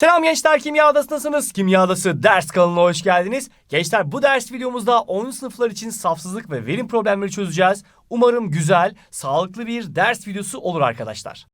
Selam gençler Kimya Adası'ndasınız. Kimya Adası ders kanalına hoş geldiniz. Gençler bu ders videomuzda 10. sınıflar için safsızlık ve verim problemleri çözeceğiz. Umarım güzel, sağlıklı bir ders videosu olur arkadaşlar.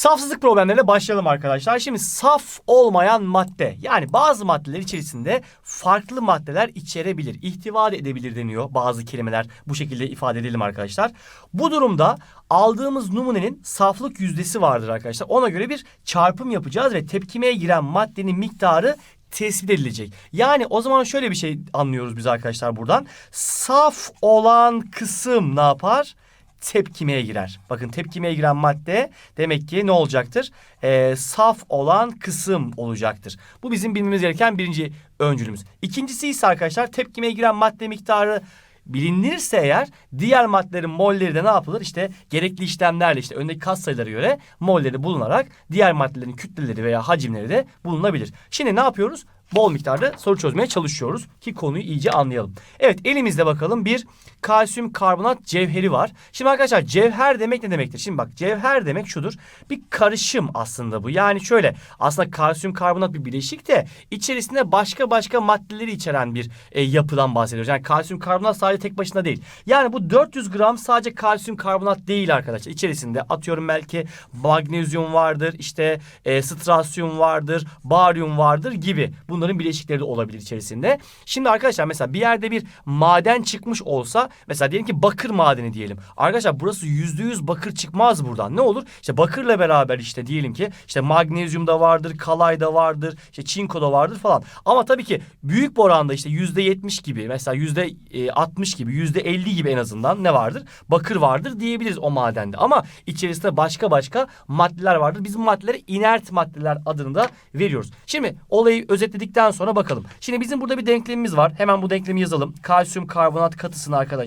Safsızlık problemlerine başlayalım arkadaşlar. Şimdi saf olmayan madde yani bazı maddeler içerisinde farklı maddeler içerebilir, ihtiva edebilir deniyor bazı kelimeler bu şekilde ifade edelim arkadaşlar. Bu durumda aldığımız numunenin saflık yüzdesi vardır arkadaşlar. Ona göre bir çarpım yapacağız ve tepkimeye giren maddenin miktarı tespit edilecek. Yani o zaman şöyle bir şey anlıyoruz biz arkadaşlar buradan. Saf olan kısım ne yapar? Tepkimeye girer. Bakın tepkimeye giren madde demek ki ne olacaktır? Ee, saf olan kısım olacaktır. Bu bizim bilmemiz gereken birinci öncülümüz. İkincisi ise arkadaşlar tepkimeye giren madde miktarı bilinirse eğer diğer maddelerin molleri de ne yapılır? İşte gerekli işlemlerle işte öndeki kas sayıları göre molleri bulunarak diğer maddelerin kütleleri veya hacimleri de bulunabilir. Şimdi ne yapıyoruz? Bol miktarda soru çözmeye çalışıyoruz ki konuyu iyice anlayalım. Evet elimizde bakalım bir kalsiyum karbonat cevheri var. Şimdi arkadaşlar cevher demek ne demektir? Şimdi bak cevher demek şudur. Bir karışım aslında bu. Yani şöyle aslında kalsiyum karbonat bir bileşik de içerisinde başka başka maddeleri içeren bir e, yapıdan bahsediyoruz. Yani kalsiyum karbonat sadece tek başına değil. Yani bu 400 gram sadece kalsiyum karbonat değil arkadaşlar. İçerisinde atıyorum belki magnezyum vardır, işte e, strasyum vardır, baryum vardır gibi. Bunların bileşikleri de olabilir içerisinde. Şimdi arkadaşlar mesela bir yerde bir maden çıkmış olsa mesela diyelim ki bakır madeni diyelim. Arkadaşlar burası yüzde yüz bakır çıkmaz buradan. Ne olur? İşte bakırla beraber işte diyelim ki işte magnezyum da vardır, kalay da vardır, işte çinko da vardır falan. Ama tabii ki büyük bir oranda işte yüzde yetmiş gibi mesela yüzde e, altmış gibi yüzde elli gibi en azından ne vardır? Bakır vardır diyebiliriz o madende. Ama içerisinde başka başka maddeler vardır. Biz bu maddelere inert maddeler adını da veriyoruz. Şimdi olayı özetledikten sonra bakalım. Şimdi bizim burada bir denklemimiz var. Hemen bu denklemi yazalım. Kalsiyum karbonat katısını arkadaşlar.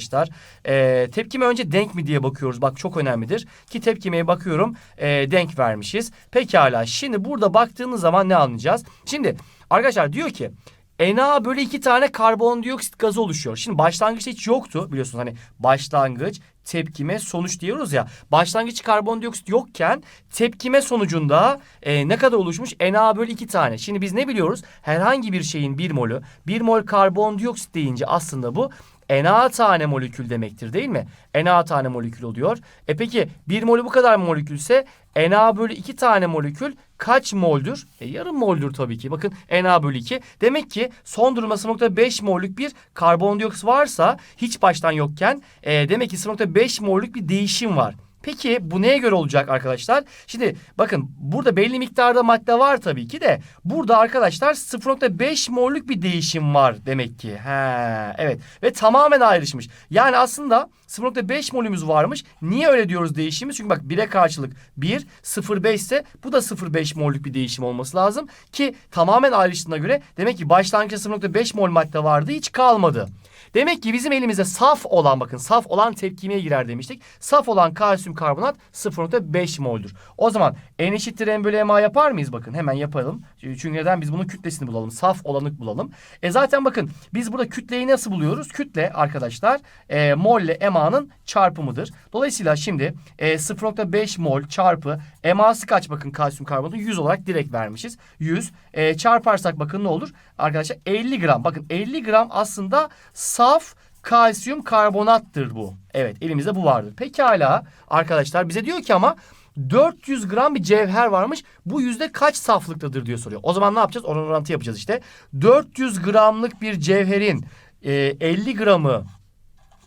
Ee, tepkime önce denk mi diye bakıyoruz. Bak çok önemlidir. Ki tepkimeye bakıyorum e, denk vermişiz. Pekala şimdi burada baktığınız zaman ne anlayacağız? Şimdi arkadaşlar diyor ki Na böyle iki tane karbondioksit gazı oluşuyor. Şimdi başlangıçta hiç yoktu biliyorsunuz hani başlangıç, tepkime, sonuç diyoruz ya. Başlangıç karbondioksit yokken tepkime sonucunda e, ne kadar oluşmuş? Na böyle iki tane. Şimdi biz ne biliyoruz? Herhangi bir şeyin bir molü, bir mol karbondioksit deyince aslında bu Na tane molekül demektir değil mi? Na tane molekül oluyor. E peki bir molü bu kadar molekülse Na bölü iki tane molekül kaç moldür? E yarım moldür tabii ki. Bakın Na bölü 2. Demek ki son durumda 0.5 mollük bir karbondioksit varsa hiç baştan yokken e, demek ki 0.5 mollük bir değişim var. Peki bu neye göre olacak arkadaşlar? Şimdi bakın burada belli miktarda madde var tabii ki de burada arkadaşlar 0.5 mollük bir değişim var demek ki. He, evet ve tamamen ayrışmış. Yani aslında 0.5 molümüz varmış. Niye öyle diyoruz değişimi? Çünkü bak 1'e karşılık 1, 0.5 ise bu da 0.5 mollük bir değişim olması lazım. Ki tamamen ayrıştığına göre demek ki başlangıçta 0.5 mol madde vardı hiç kalmadı. Demek ki bizim elimizde saf olan bakın saf olan tepkimeye girer demiştik. Saf olan kalsiyum karbonat 0.5 mol'dur. O zaman N eşittir M bölü MA yapar mıyız? Bakın hemen yapalım. Çünkü neden biz bunun kütlesini bulalım. Saf olanı bulalım. E zaten bakın biz burada kütleyi nasıl buluyoruz? Kütle arkadaşlar e, mol ile MA'nın çarpımıdır. Dolayısıyla şimdi e, 0.5 mol çarpı MA'sı kaç bakın kalsiyum karbonatın 100 olarak direkt vermişiz. 100 e, çarparsak bakın ne olur? Arkadaşlar 50 gram. Bakın 50 gram aslında saf kalsiyum karbonattır bu. Evet elimizde bu vardır. Pekala arkadaşlar bize diyor ki ama 400 gram bir cevher varmış. Bu yüzde kaç saflıktadır diyor soruyor. O zaman ne yapacağız? Oran orantı yapacağız işte. 400 gramlık bir cevherin e, 50 gramı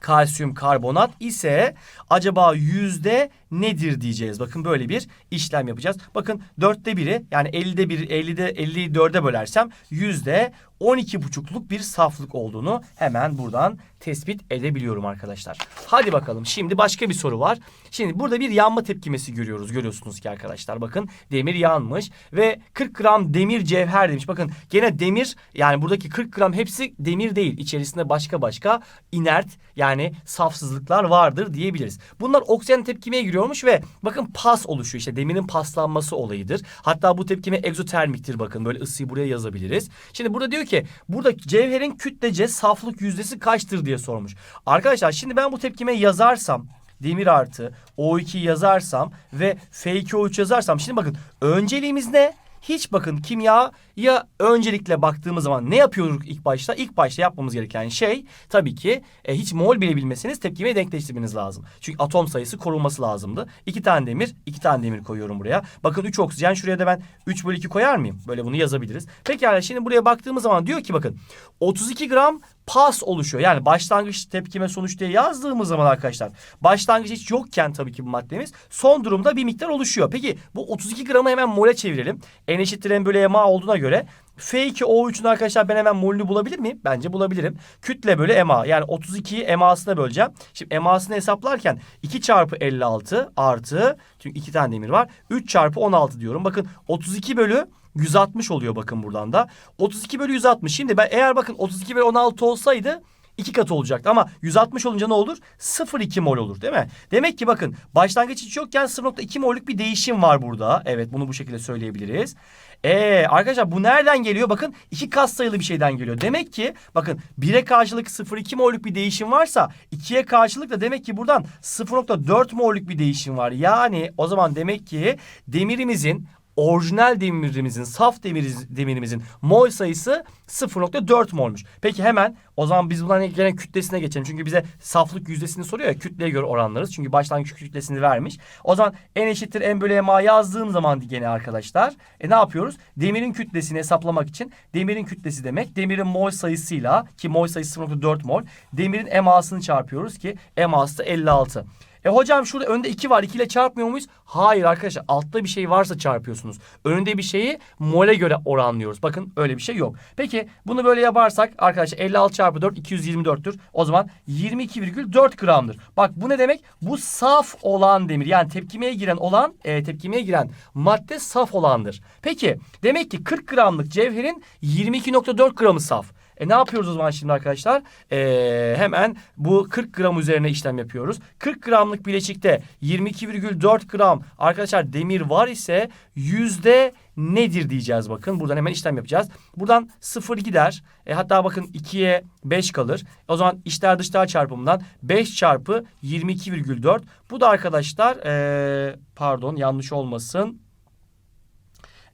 kalsiyum karbonat ise acaba yüzde nedir diyeceğiz. Bakın böyle bir işlem yapacağız. Bakın dörtte biri yani 50'de bir 50'de 50'yi dörde bölersem yüzde 12 buçukluk bir saflık olduğunu hemen buradan tespit edebiliyorum arkadaşlar. Hadi bakalım şimdi başka bir soru var. Şimdi burada bir yanma tepkimesi görüyoruz. Görüyorsunuz ki arkadaşlar bakın demir yanmış ve 40 gram demir cevher demiş. Bakın gene demir yani buradaki 40 gram hepsi demir değil. İçerisinde başka başka inert yani safsızlıklar vardır diyebiliriz. Bunlar oksijen tepkimeye giriyor sormuş ve bakın pas oluşuyor. İşte demirin paslanması olayıdır. Hatta bu tepkime egzotermiktir bakın. Böyle ısıyı buraya yazabiliriz. Şimdi burada diyor ki burada cevherin kütlece saflık yüzdesi kaçtır diye sormuş. Arkadaşlar şimdi ben bu tepkime yazarsam demir artı O2 yazarsam ve F2O3 yazarsam şimdi bakın önceliğimiz ne? Hiç bakın kimya ya öncelikle baktığımız zaman ne yapıyorduk ilk başta? İlk başta yapmamız gereken şey tabii ki e, hiç mol bile bilmeseniz tepkimeyi denkleştirmeniz lazım. Çünkü atom sayısı korunması lazımdı. İki tane demir, iki tane demir koyuyorum buraya. Bakın 3 oksijen şuraya da ben 3 bölü 2 koyar mıyım? Böyle bunu yazabiliriz. Pekala şimdi buraya baktığımız zaman diyor ki bakın 32 gram pas oluşuyor. Yani başlangıç tepkime sonuç diye yazdığımız zaman arkadaşlar başlangıç hiç yokken tabii ki bu maddemiz son durumda bir miktar oluşuyor. Peki bu 32 gramı hemen mole çevirelim. N eşittir M bölü MA olduğuna göre F2O3'ün arkadaşlar ben hemen molünü bulabilir miyim? Bence bulabilirim. Kütle bölü MA yani 32'yi MA'sına böleceğim. Şimdi MA'sını hesaplarken 2 çarpı 56 artı çünkü 2 tane demir var. 3 çarpı 16 diyorum. Bakın 32 bölü 160 oluyor bakın buradan da. 32 bölü 160. Şimdi ben eğer bakın 32 bölü 16 olsaydı iki katı olacaktı ama 160 olunca ne olur? 0,2 mol olur değil mi? Demek ki bakın başlangıç hiç yokken 0,2 mollük bir değişim var burada. Evet bunu bu şekilde söyleyebiliriz. Ee arkadaşlar bu nereden geliyor? Bakın iki kas sayılı bir şeyden geliyor. Demek ki bakın 1'e karşılık 0,2 mollük bir değişim varsa 2'ye karşılık da demek ki buradan 0,4 mollük bir değişim var. Yani o zaman demek ki demirimizin orijinal demirimizin, saf demiriz, demirimizin mol sayısı 0.4 molmuş. Peki hemen o zaman biz bundan gene kütlesine geçelim. Çünkü bize saflık yüzdesini soruyor ya kütleye göre oranlarız. Çünkü başlangıç kütlesini vermiş. O zaman n eşittir n bölü ma yazdığım zaman gene arkadaşlar e ne yapıyoruz? Demirin kütlesini hesaplamak için demirin kütlesi demek demirin mol sayısıyla ki mol sayısı 0.4 mol demirin emasını çarpıyoruz ki eması da 56. E hocam şurada önde 2 var. 2 ile çarpmıyor muyuz? Hayır arkadaşlar. Altta bir şey varsa çarpıyorsunuz. Önünde bir şeyi mole göre oranlıyoruz. Bakın öyle bir şey yok. Peki bunu böyle yaparsak arkadaşlar 56 çarpı 4 224'tür. O zaman 22,4 gramdır. Bak bu ne demek? Bu saf olan demir. Yani tepkimeye giren olan e, tepkimeye giren madde saf olandır. Peki demek ki 40 gramlık cevherin 22,4 gramı saf. E ne yapıyoruz o zaman şimdi arkadaşlar? E, hemen bu 40 gram üzerine işlem yapıyoruz. 40 gramlık bileşikte 22,4 gram arkadaşlar demir var ise yüzde nedir diyeceğiz bakın. Buradan hemen işlem yapacağız. Buradan 0 gider. E, hatta bakın 2'ye 5 kalır. O zaman içler dışlar çarpımından 5 çarpı 22,4. Bu da arkadaşlar e, pardon yanlış olmasın.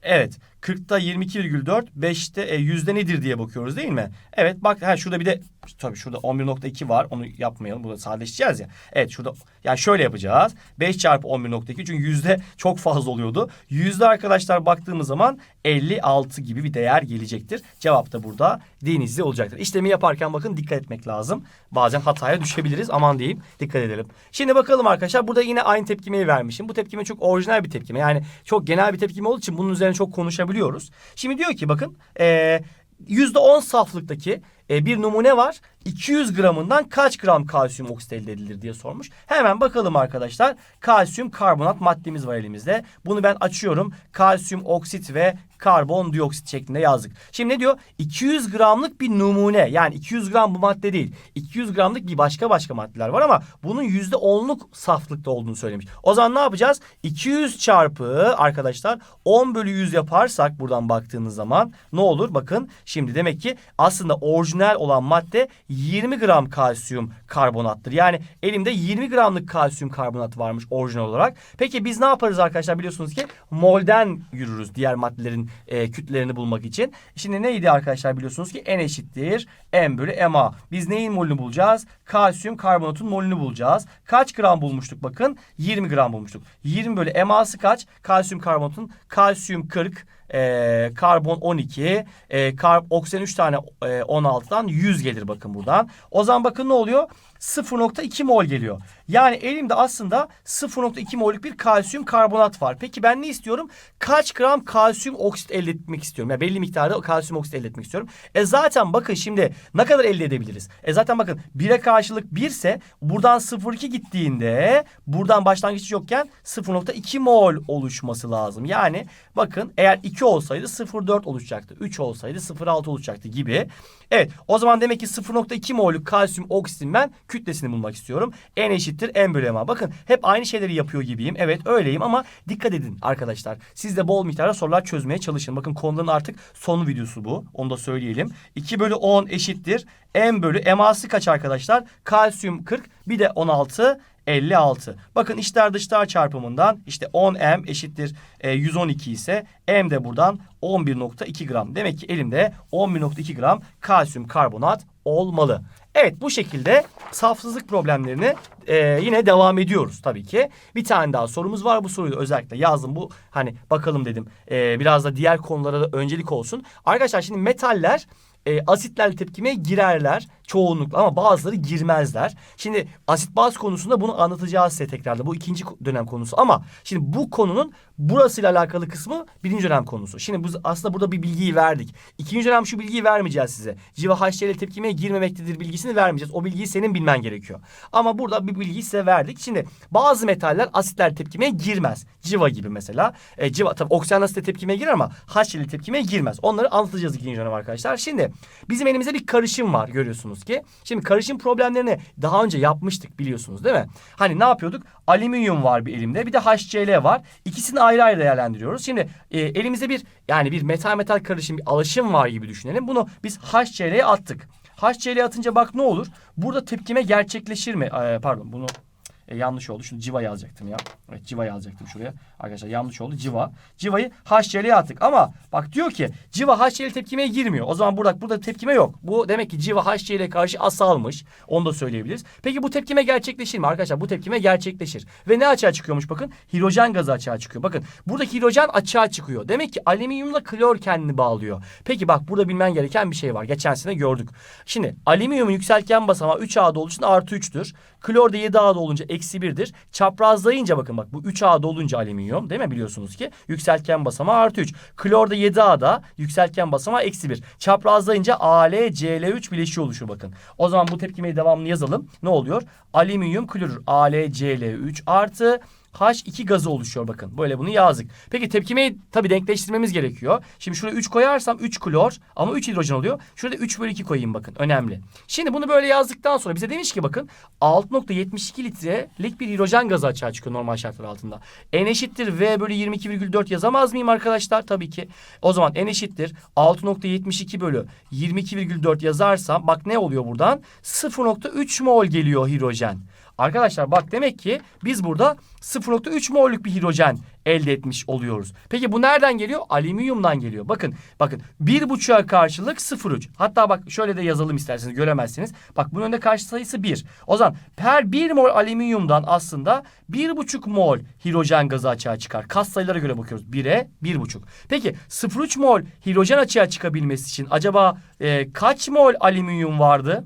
Evet 40'ta 22,4 5'te e, yüzde nedir diye bakıyoruz değil mi? Evet bak ha şurada bir de tabii şurada 11.2 var onu yapmayalım burada sadeleşeceğiz ya. Evet şurada yani şöyle yapacağız 5 çarpı 11.2 çünkü yüzde çok fazla oluyordu. Yüzde arkadaşlar baktığımız zaman 56 gibi bir değer gelecektir. Cevap da burada denizli olacaktır. İşlemi yaparken bakın dikkat etmek lazım. Bazen hataya düşebiliriz aman diyeyim dikkat edelim. Şimdi bakalım arkadaşlar burada yine aynı tepkimeyi vermişim. Bu tepkime çok orijinal bir tepkime yani çok genel bir tepkime olduğu için bunun üzerine çok konuşabiliyoruz. Şimdi diyor ki bakın ee, %10 saflıktaki e, bir numune var. 200 gramından kaç gram kalsiyum oksit elde edilir diye sormuş. Hemen bakalım arkadaşlar. Kalsiyum karbonat maddemiz var elimizde. Bunu ben açıyorum. Kalsiyum oksit ve karbondioksit şeklinde yazdık. Şimdi ne diyor? 200 gramlık bir numune. Yani 200 gram bu madde değil. 200 gramlık bir başka başka maddeler var ama bunun %10'luk saflıkta olduğunu söylemiş. O zaman ne yapacağız? 200 çarpı arkadaşlar 10 bölü 100 yaparsak buradan baktığınız zaman ne olur? Bakın şimdi demek ki aslında orijinal olan madde 20 gram kalsiyum karbonattır. Yani elimde 20 gramlık kalsiyum karbonat varmış orijinal olarak. Peki biz ne yaparız arkadaşlar biliyorsunuz ki molden yürürüz diğer maddelerin e, kütlelerini bulmak için. Şimdi neydi arkadaşlar biliyorsunuz ki N eşittir M bölü MA. Biz neyin molünü bulacağız? Kalsiyum karbonatın molünü bulacağız. Kaç gram bulmuştuk bakın? 20 gram bulmuştuk. 20 bölü MA'sı kaç? Kalsiyum karbonatın kalsiyum 40 e, karbon 12, e, kar, oksijen 3 tane e, 16'dan 100 gelir bakın buradan. O zaman bakın ne oluyor? 0.2 mol geliyor. Yani elimde aslında 0.2 mollük bir kalsiyum karbonat var. Peki ben ne istiyorum? Kaç gram kalsiyum oksit elde etmek istiyorum? Yani belli miktarda kalsiyum oksit elde etmek istiyorum. E zaten bakın şimdi ne kadar elde edebiliriz? E zaten bakın 1'e karşılık 1 ise buradan 0.2 gittiğinde buradan başlangıç yokken 0.2 mol oluşması lazım. Yani bakın eğer 2 olsaydı 0.4 oluşacaktı. 3 olsaydı 0.6 olacaktı gibi. Evet o zaman demek ki 0.2 mollük kalsiyum oksitin ben kütlesini bulmak istiyorum. N eşittir M bölü MA. Bakın hep aynı şeyleri yapıyor gibiyim. Evet öyleyim ama dikkat edin arkadaşlar. Siz de bol miktarda sorular çözmeye çalışın. Bakın konuların artık son videosu bu. Onu da söyleyelim. 2 bölü 10 eşittir. M bölü MA'sı kaç arkadaşlar? Kalsiyum 40 bir de 16 56. Bakın içler dışlar çarpımından işte 10M eşittir e, 112 ise M de buradan 11.2 gram. Demek ki elimde 11.2 gram kalsiyum karbonat olmalı. Evet bu şekilde safsızlık problemlerini e, yine devam ediyoruz tabii ki. Bir tane daha sorumuz var. Bu soruyu özellikle yazdım. Bu hani bakalım dedim. E, biraz da diğer konulara da öncelik olsun. Arkadaşlar şimdi metaller e, asitlerle tepkimeye girerler çoğunlukla ama bazıları girmezler. Şimdi asit baz konusunda bunu anlatacağız size tekrarda. Bu ikinci dönem konusu ama şimdi bu konunun burasıyla alakalı kısmı birinci dönem konusu. Şimdi biz aslında burada bir bilgiyi verdik. İkinci dönem şu bilgiyi vermeyeceğiz size. Civa HCl tepkimeye girmemektedir bilgisini vermeyeceğiz. O bilgiyi senin bilmen gerekiyor. Ama burada bir bilgiyi size verdik. Şimdi bazı metaller asitler tepkimeye girmez. Civa gibi mesela. E, civa tabii oksijen asitle tepkimeye girer ama HCl tepkimeye girmez. Onları anlatacağız ikinci dönem arkadaşlar. Şimdi bizim elimizde bir karışım var görüyorsunuz ki. Şimdi karışım problemlerini daha önce yapmıştık biliyorsunuz değil mi? Hani ne yapıyorduk? Alüminyum var bir elimde bir de HCl var. İkisini ayrı ayrı değerlendiriyoruz. Şimdi e, elimizde bir yani bir metal metal karışım bir alaşım var gibi düşünelim. Bunu biz HCl'ye attık. HCl'ye atınca bak ne olur? Burada tepkime gerçekleşir mi? Ee, pardon bunu e, yanlış oldu. Şunu civa yazacaktım ya. Evet civa yazacaktım şuraya. Arkadaşlar yanlış oldu. Civa. Civayı HCl'ye attık. Ama bak diyor ki civa HCl tepkimeye girmiyor. O zaman burada burada tepkime yok. Bu demek ki civa HCl'ye karşı asalmış. Onu da söyleyebiliriz. Peki bu tepkime gerçekleşir mi? Arkadaşlar bu tepkime gerçekleşir. Ve ne açığa çıkıyormuş bakın? Hidrojen gazı açığa çıkıyor. Bakın buradaki hidrojen açığa çıkıyor. Demek ki alüminyumla klor kendini bağlıyor. Peki bak burada bilmen gereken bir şey var. Geçen sene gördük. Şimdi alüminyumun yükseltgen basamağı 3A'da olduğu için artı 3'tür. Klor da 7A'da olunca eksi 1'dir. Çaprazlayınca bakın bak bu 3A'da olunca alüminyum değil mi biliyorsunuz ki yükseltgen basamağı artı 3. Klor da 7A'da yükseltgen basamağı eksi 1. Çaprazlayınca Al, Cl3 bileşiği oluşuyor bakın. O zaman bu tepkimeyi devamlı yazalım. Ne oluyor? Alüminyum klorür Al, Cl3 artı H2 gazı oluşuyor bakın. Böyle bunu yazdık. Peki tepkimeyi tabii denkleştirmemiz gerekiyor. Şimdi şuraya 3 koyarsam 3 klor ama 3 hidrojen oluyor. Şurada 3 bölü 2 koyayım bakın. Önemli. Şimdi bunu böyle yazdıktan sonra bize demiş ki bakın 6.72 litrelik bir hidrojen gazı açığa çıkıyor normal şartlar altında. N eşittir V bölü 22,4 yazamaz mıyım arkadaşlar? Tabii ki. O zaman N eşittir 6.72 bölü 22,4 yazarsam bak ne oluyor buradan? 0.3 mol geliyor hidrojen. Arkadaşlar bak demek ki biz burada 0.3 mollük bir hidrojen elde etmiş oluyoruz. Peki bu nereden geliyor? Alüminyumdan geliyor. Bakın bakın bir buçuğa karşılık 0.3. Hatta bak şöyle de yazalım isterseniz göremezsiniz. Bak bunun önünde karşı sayısı 1. O zaman per 1 mol alüminyumdan aslında 1,5 mol hidrojen gazı açığa çıkar. Kas sayılara göre bakıyoruz. 1'e 1,5. Peki 0,3 mol hidrojen açığa çıkabilmesi için acaba e, kaç mol alüminyum vardı?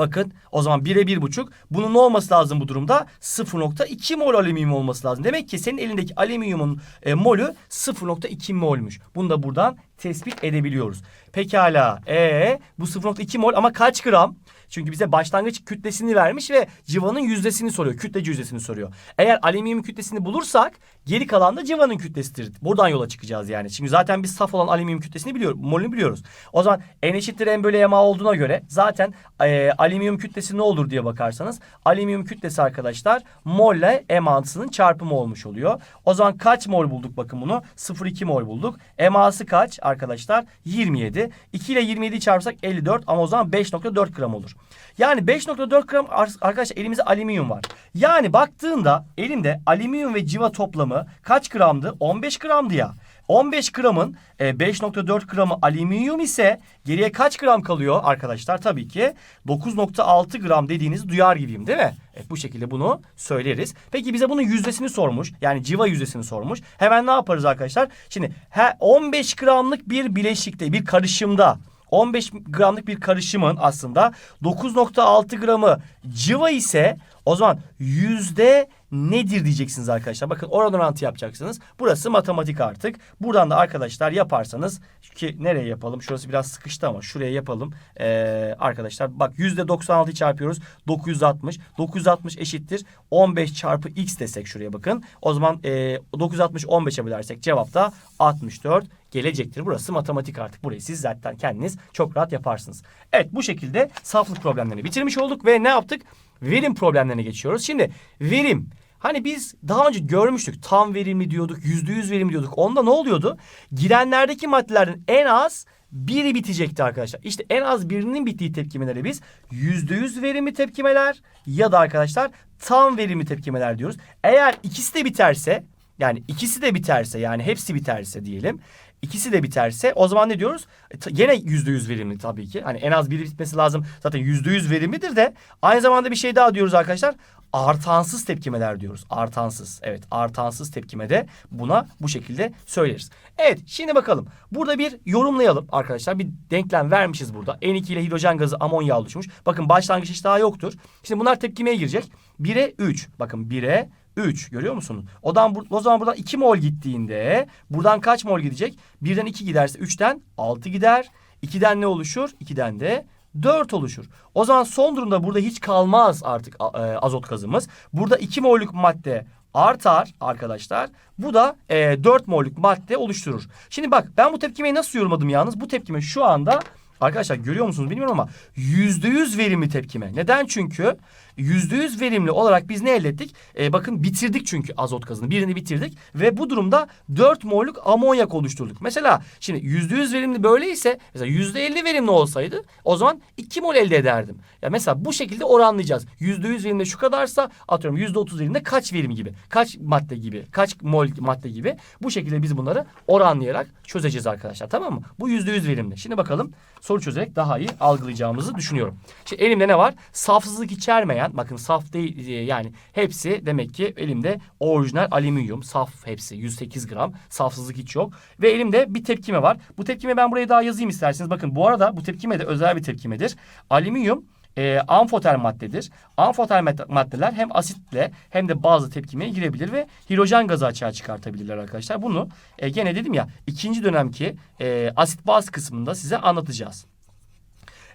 Bakın o zaman 1'e 1,5. Bunun ne olması lazım bu durumda? 0.2 mol alüminyum olması lazım. Demek ki senin elindeki alüminyumun e, molü 0.2 molmuş. Bunu da buradan tespit edebiliyoruz. Pekala. E bu 0.2 mol ama kaç gram? Çünkü bize başlangıç kütlesini vermiş ve civanın yüzdesini soruyor. Kütleci yüzdesini soruyor. Eğer alüminyum kütlesini bulursak geri kalan da civanın kütlesidir. Buradan yola çıkacağız yani. Çünkü zaten biz saf olan alüminyum kütlesini biliyoruz. Molünü biliyoruz. O zaman N eşittir M bölü MA olduğuna göre zaten e, alüminyum kütlesi ne olur diye bakarsanız alüminyum kütlesi arkadaşlar molle MA'sının çarpımı olmuş oluyor. O zaman kaç mol bulduk bakın bunu? 0,2 mol bulduk. MA'sı kaç arkadaşlar? 27. 2 ile 27'yi çarpsak 54 ama o zaman 5.4 gram olur. Yani 5.4 gram arkadaşlar elimizde alüminyum var. Yani baktığında elimde alüminyum ve civa toplamı kaç gramdı? 15 gramdı ya. 15 gramın 5.4 gramı alüminyum ise geriye kaç gram kalıyor arkadaşlar? Tabii ki 9.6 gram dediğinizi duyar gibiyim değil mi? Evet, bu şekilde bunu söyleriz. Peki bize bunun yüzdesini sormuş. Yani civa yüzdesini sormuş. Hemen ne yaparız arkadaşlar? Şimdi 15 gramlık bir bileşikte, bir karışımda 15 gramlık bir karışımın aslında 9.6 gramı civa ise o zaman yüzde nedir diyeceksiniz arkadaşlar. Bakın oran orantı yapacaksınız. Burası matematik artık. Buradan da arkadaşlar yaparsanız ki nereye yapalım? Şurası biraz sıkıştı ama şuraya yapalım. Ee, arkadaşlar bak yüzde 96 çarpıyoruz. 960. 960 eşittir. 15 çarpı x desek şuraya bakın. O zaman e, 960 15'e bölersek cevap da 64 gelecektir. Burası matematik artık. Burayı siz zaten kendiniz çok rahat yaparsınız. Evet bu şekilde saflık problemlerini bitirmiş olduk ve ne yaptık? Verim problemlerine geçiyoruz. Şimdi verim Hani biz daha önce görmüştük tam verimli diyorduk, yüzde yüz verimli diyorduk. Onda ne oluyordu? Girenlerdeki maddelerin en az biri bitecekti arkadaşlar. İşte en az birinin bittiği tepkimelere biz yüzde yüz verimli tepkimeler ya da arkadaşlar tam verimli tepkimeler diyoruz. Eğer ikisi de biterse yani ikisi de biterse yani hepsi biterse diyelim. İkisi de biterse o zaman ne diyoruz? E, ta- Gene yüzde yüz verimli tabii ki. Hani en az biri bitmesi lazım. Zaten yüzde yüz verimlidir de aynı zamanda bir şey daha diyoruz arkadaşlar. Artansız tepkimeler diyoruz. Artansız. Evet artansız tepkimede buna bu şekilde söyleriz. Evet şimdi bakalım. Burada bir yorumlayalım arkadaşlar. Bir denklem vermişiz burada. N2 ile hidrojen gazı amonya oluşmuş. Bakın başlangıç hiç daha yoktur. Şimdi bunlar tepkimeye girecek. 1'e 3. Bakın 1'e 3 görüyor musunuz? O zaman, o zaman buradan 2 mol gittiğinde buradan kaç mol gidecek? 1'den 2 giderse 3'ten 6 gider. 2'den ne oluşur? 2'den de 4 oluşur. O zaman son durumda burada hiç kalmaz artık e, azot gazımız. Burada 2 mollük madde artar arkadaşlar. Bu da e, 4 mollük madde oluşturur. Şimdi bak ben bu tepkimeyi nasıl yorumladım yalnız? Bu tepkime şu anda Arkadaşlar görüyor musunuz bilmiyorum ama yüzde yüz verimli tepkime. Neden? Çünkü yüzde yüz verimli olarak biz ne elde ettik? Ee, bakın bitirdik çünkü azot gazını. Birini bitirdik ve bu durumda 4 mol'luk amonyak oluşturduk. Mesela şimdi yüzde yüz verimli böyleyse mesela yüzde elli verimli olsaydı o zaman 2 mol elde ederdim. Ya mesela bu şekilde oranlayacağız. Yüzde yüz verimli şu kadarsa atıyorum yüzde otuz verimli kaç verim gibi, kaç madde gibi, kaç mol madde gibi. Bu şekilde biz bunları oranlayarak çözeceğiz arkadaşlar tamam mı? Bu yüzde yüz verimli. Şimdi bakalım soru çözerek daha iyi algılayacağımızı düşünüyorum. Şimdi elimde ne var? Safsızlık içermeyen, bakın saf değil e, yani hepsi demek ki elimde orijinal alüminyum, saf hepsi 108 gram, safsızlık hiç yok. Ve elimde bir tepkime var. Bu tepkime ben buraya daha yazayım isterseniz. Bakın bu arada bu tepkime de özel bir tepkimedir. Alüminyum e, amfoter maddedir. Amfoter mad- maddeler hem asitle hem de bazı tepkimeye girebilir ve hidrojen gazı açığa çıkartabilirler arkadaşlar. Bunu e, gene dedim ya ikinci dönemki e, asit baz kısmında size anlatacağız.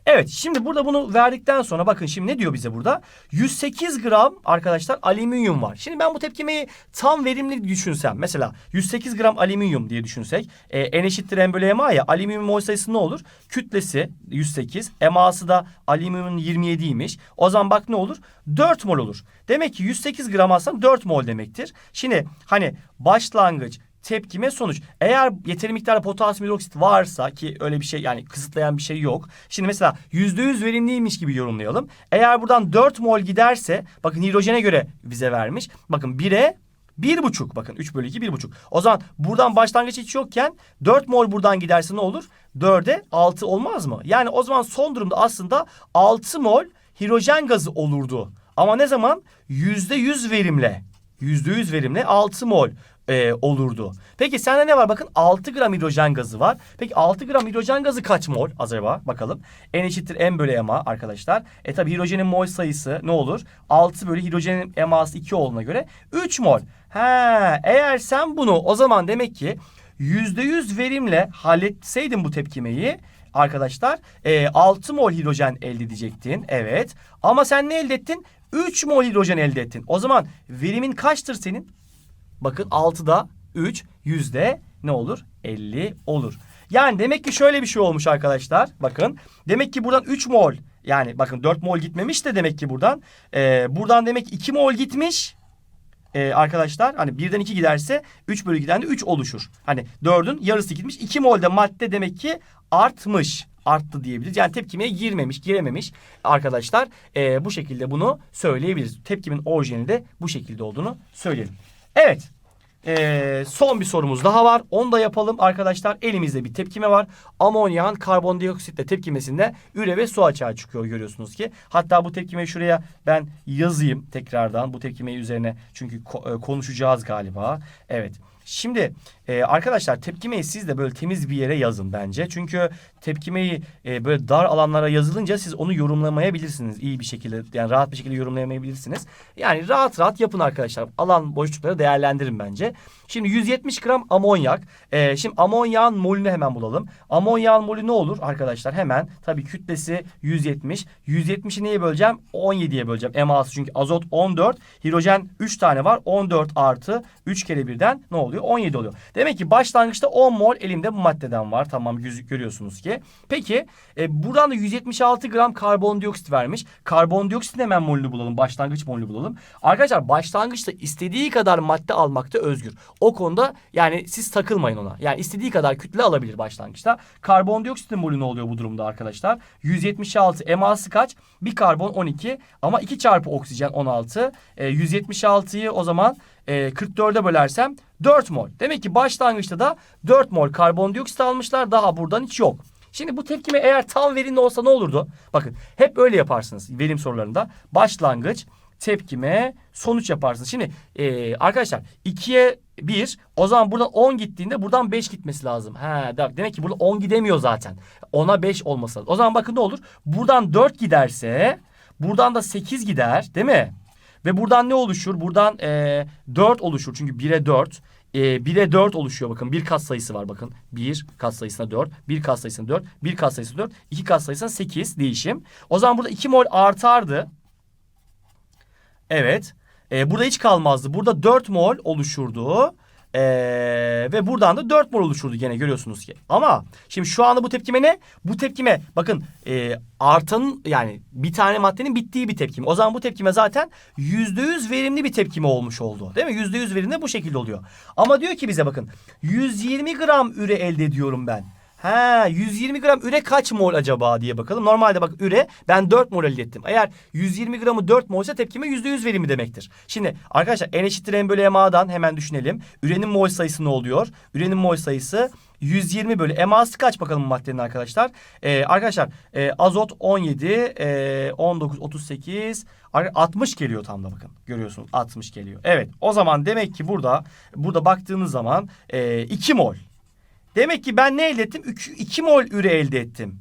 Evet şimdi burada bunu verdikten sonra bakın şimdi ne diyor bize burada? 108 gram arkadaşlar alüminyum var. Şimdi ben bu tepkimeyi tam verimli düşünsem mesela 108 gram alüminyum diye düşünsek e, N eşittir M bölü MA ya alüminyum mol sayısı ne olur? Kütlesi 108 MA'sı da alüminyumun 27'ymiş. O zaman bak ne olur? 4 mol olur. Demek ki 108 gram alsam 4 mol demektir. Şimdi hani başlangıç tepkime sonuç. Eğer yeteri miktarda potasyum hidroksit varsa ki öyle bir şey yani kısıtlayan bir şey yok. Şimdi mesela %100 verimliymiş gibi yorumlayalım. Eğer buradan 4 mol giderse bakın hidrojene göre bize vermiş. Bakın 1'e bir buçuk bakın 3 bölü 2 bir buçuk. O zaman buradan başlangıç hiç yokken 4 mol buradan giderse ne olur? 4'e 6 olmaz mı? Yani o zaman son durumda aslında 6 mol hidrojen gazı olurdu. Ama ne zaman? %100 verimle. %100 verimle 6 mol e, olurdu. Peki sende ne var? Bakın 6 gram hidrojen gazı var. Peki 6 gram hidrojen gazı kaç mol acaba? Bakalım. N eşittir M bölü MA arkadaşlar. E tabi hidrojenin mol sayısı ne olur? 6 bölü hidrojenin MA'sı 2 olduğuna göre 3 mol. He, eğer sen bunu o zaman demek ki %100 verimle halletseydin bu tepkimeyi arkadaşlar e, 6 mol hidrojen elde edecektin. Evet. Ama sen ne elde ettin? 3 mol hidrojen elde ettin. O zaman verimin kaçtır senin? Bakın 6'da 3 yüzde ne olur? 50 olur. Yani demek ki şöyle bir şey olmuş arkadaşlar. Bakın demek ki buradan 3 mol yani bakın 4 mol gitmemiş de demek ki buradan. Ee, buradan demek ki 2 mol gitmiş. Ee, arkadaşlar hani birden 2 giderse 3 bölü 2'den de 3 oluşur. Hani 4'ün yarısı gitmiş. 2 molde madde demek ki artmış arttı diyebiliriz. Yani tepkimeye girmemiş, girememiş arkadaşlar. Ee, bu şekilde bunu söyleyebiliriz. Tepkimin orijinali de bu şekilde olduğunu söyleyelim. Evet. Ee, son bir sorumuz daha var. Onu da yapalım arkadaşlar. Elimizde bir tepkime var. Amonyan karbondioksitle tepkimesinde üre ve su açığa çıkıyor görüyorsunuz ki. Hatta bu tepkimeyi şuraya ben yazayım tekrardan. Bu tepkimeyi üzerine çünkü e, konuşacağız galiba. Evet. Şimdi e, arkadaşlar tepkimeyi siz de böyle temiz bir yere yazın bence. Çünkü tepkimeyi e, böyle dar alanlara yazılınca siz onu yorumlamayabilirsiniz iyi bir şekilde. Yani rahat bir şekilde yorumlayamayabilirsiniz. Yani rahat rahat yapın arkadaşlar. Alan boşlukları değerlendirin bence. Şimdi 170 gram amonyak. E, şimdi amonyağın molünü hemen bulalım. Amonyağın molü ne olur arkadaşlar? Hemen tabii kütlesi 170. 170'i neye böleceğim? 17'ye böleceğim. MA'sı çünkü azot 14. Hidrojen 3 tane var. 14 artı 3 kere birden ne oluyor? 17 oluyor. Demek ki başlangıçta 10 mol elimde bu maddeden var. Tamam yüzük görüyorsunuz ki. Peki e, buradan da 176 gram karbondioksit vermiş. Karbondioksitin hemen molünü bulalım. Başlangıç molünü bulalım. Arkadaşlar başlangıçta istediği kadar madde almakta özgür. O konuda yani siz takılmayın ona. Yani istediği kadar kütle alabilir başlangıçta. Karbondioksitin molü ne oluyor bu durumda arkadaşlar? 176 eması kaç? Bir karbon 12 ama 2 çarpı oksijen 16. E, 176'yı o zaman e, 44'e bölersem 4 mol. Demek ki başlangıçta da 4 mol karbondioksit almışlar. Daha buradan hiç yok. Şimdi bu tepkime eğer tam verimli olsa ne olurdu? Bakın hep öyle yaparsınız verim sorularında. Başlangıç, tepkime, sonuç yaparsınız. Şimdi e, arkadaşlar 2'ye 1 o zaman buradan 10 gittiğinde buradan 5 gitmesi lazım. He, de- demek ki burada 10 gidemiyor zaten. 10'a 5 olması lazım. O zaman bakın ne olur? Buradan 4 giderse buradan da 8 gider değil mi? Ve buradan ne oluşur? Buradan e, 4 oluşur. Çünkü 1'e 4. E, 1'e 4 oluşuyor bakın. Bir kat sayısı var bakın. 1 kat sayısına 4. 1 kat sayısına 4. 1 kat sayısına 4. 2 kat sayısına 8 değişim. O zaman burada 2 mol artardı. Evet. E, burada hiç kalmazdı. Burada 4 mol oluşurdu. E, ve buradan da 4 mol oluşurdu gene görüyorsunuz ki. Ama şimdi şu anda bu tepkime ne? Bu tepkime bakın e, artanın yani bir tane maddenin bittiği bir tepkime. O zaman bu tepkime zaten %100 verimli bir tepkime olmuş oldu. Değil mi? %100 verimli bu şekilde oluyor. Ama diyor ki bize bakın 120 gram üre elde ediyorum ben. Ha 120 gram üre kaç mol acaba diye bakalım. Normalde bak üre ben 4 mol elde ettim. Eğer 120 gramı 4 mol ise tepkime %100 verimi demektir. Şimdi arkadaşlar N eşittir M bölü MA'dan hemen düşünelim. Ürenin mol sayısı ne oluyor? Ürenin mol sayısı 120 bölü MA'sı kaç bakalım bu maddenin arkadaşlar? Ee, arkadaşlar e, azot 17, e, 19, 38, ar- 60 geliyor tam da bakın. Görüyorsunuz 60 geliyor. Evet o zaman demek ki burada burada baktığınız zaman e, 2 mol. Demek ki ben ne elde ettim? 2 mol üre elde ettim.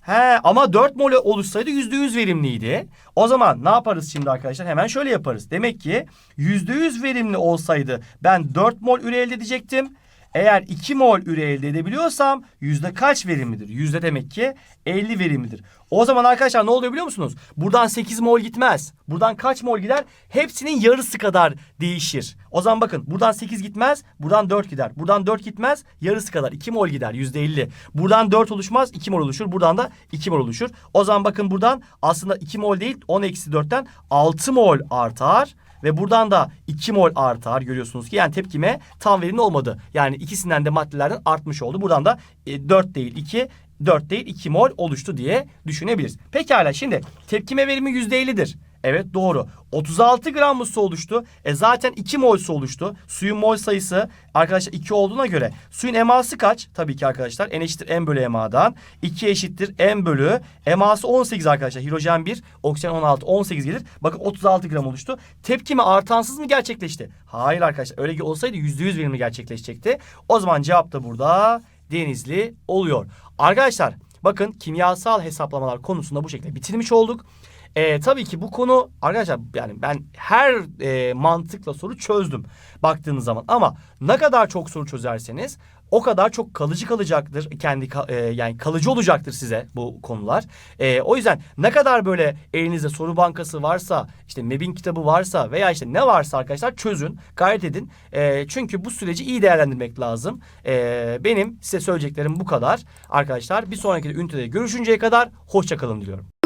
He ama 4 mol oluşsaydı %100 verimliydi. O zaman ne yaparız şimdi arkadaşlar? Hemen şöyle yaparız. Demek ki %100 verimli olsaydı ben 4 mol üre elde edecektim. Eğer 2 mol üre elde edebiliyorsam yüzde kaç verimlidir? Yüzde demek ki 50 verimlidir. O zaman arkadaşlar ne oluyor biliyor musunuz? Buradan 8 mol gitmez. Buradan kaç mol gider? Hepsinin yarısı kadar değişir. O zaman bakın buradan 8 gitmez. Buradan 4 gider. Buradan 4 gitmez. Yarısı kadar 2 mol gider. Yüzde 50. Buradan 4 oluşmaz. 2 mol oluşur. Buradan da 2 mol oluşur. O zaman bakın buradan aslında 2 mol değil 10 eksi 4'ten 6 mol artar. Ve buradan da 2 mol artar görüyorsunuz ki yani tepkime tam verimli olmadı. Yani ikisinden de maddelerden artmış oldu. Buradan da e, 4 değil 2 4 değil 2 mol oluştu diye düşünebiliriz. Pekala şimdi tepkime verimi %50'dir. Evet doğru. 36 gram mı su oluştu? E zaten 2 mol su oluştu. Suyun mol sayısı arkadaşlar 2 olduğuna göre suyun eması kaç? Tabii ki arkadaşlar n eşittir m bölü emadan. 2 eşittir m bölü eması 18 arkadaşlar. Hidrojen 1, oksijen 16, 18 gelir. Bakın 36 gram oluştu. Tepkime artansız mı gerçekleşti? Hayır arkadaşlar. Öyle ki olsaydı %100 verimli gerçekleşecekti. O zaman cevap da burada denizli oluyor. Arkadaşlar bakın kimyasal hesaplamalar konusunda bu şekilde bitirmiş olduk. Ee, tabii ki bu konu arkadaşlar yani ben her e, mantıkla soru çözdüm baktığınız zaman ama ne kadar çok soru çözerseniz o kadar çok kalıcı kalacaktır kendi e, yani kalıcı olacaktır size bu konular. E, o yüzden ne kadar böyle elinizde soru bankası varsa işte MEB'in kitabı varsa veya işte ne varsa arkadaşlar çözün gayret edin. E, çünkü bu süreci iyi değerlendirmek lazım. E, benim size söyleyeceklerim bu kadar arkadaşlar. Bir sonraki ünitede görüşünceye kadar hoşçakalın diliyorum.